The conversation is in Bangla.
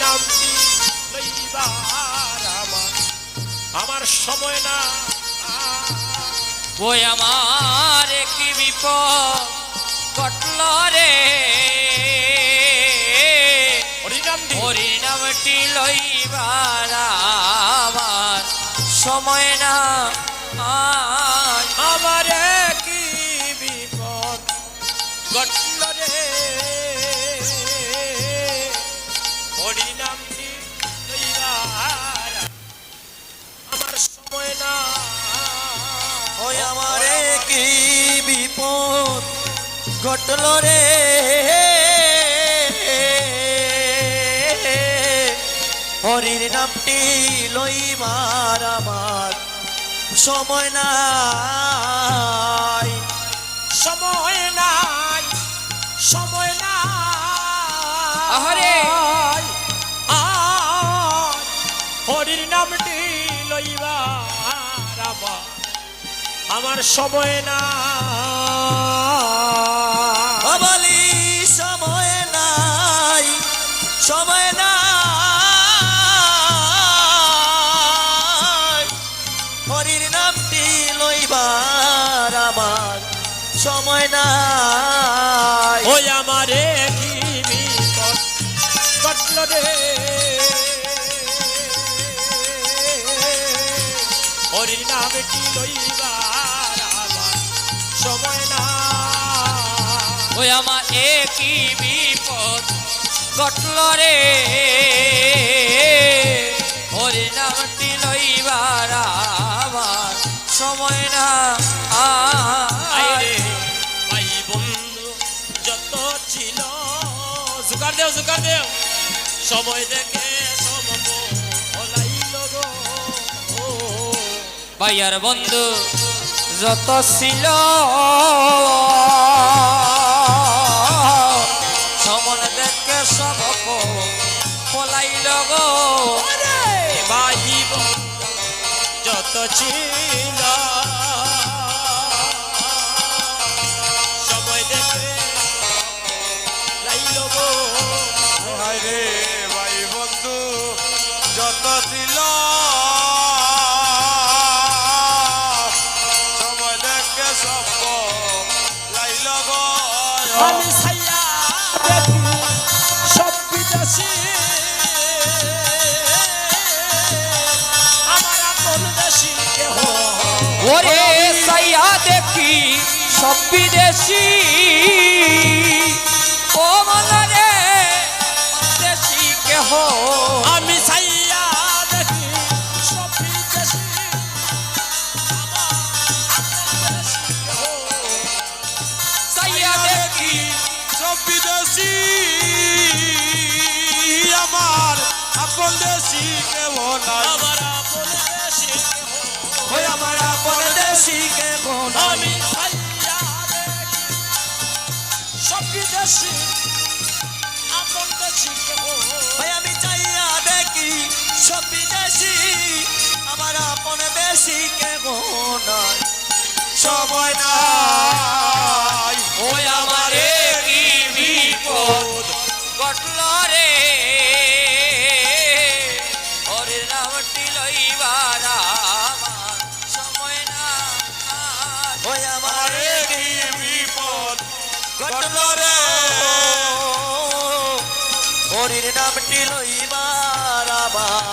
নামটি আমার আমার সময় না। ওই আমার কি বিপদ কটল রে। হরিনামটি। হরি নামটি লইবার আমার সময় না। আজ কি বিপদ ঘটল রে। হরির নামটি লইবার আমার সময় নাই। সময় নাই সময় নাই। হরির নামটি আমার সময় না। বাবালি সময় নাই সময় নাই। হরির নামটি লইবার আমার সময় নাই। ওই আমারে কি বিপদ ঘটল রে। হরির নামটি লইবার ওই আমার একই বিপদ ঘটল রে। হরি নামটি লইবার আমার সময় না। আইরে ভাই বন্ধু যত ছিল। জোগাড় দেও জোগাড় দেও। সময় দেখে ভাইয়ার বন্ধু যত ছিল যত ছিল। সময় দেখে লাইল রে ভাই বন্ধু যত ছিল। সময় দেখে সব লাইল আমি ওরে সাইয়া দেখি সব বিদেশি। ও মলারে দেশি কেহ? আমি ছাইয়া দেখি সব বিদেশি। সাইয়া দেখি সব বিদেশি। আমার আপন দেশি নাই। আমার আপন দেশি ওই আমার আপন দেশি কে আমি ছাইয়া দেখি সব বিদেশি আপন দেশি কেহ ভাই আমি চাইয়া দেখি সব বিদেশি আমার আপন দেশি কে সবাই নাই ঘটল হরির নামটি লইবার আবার।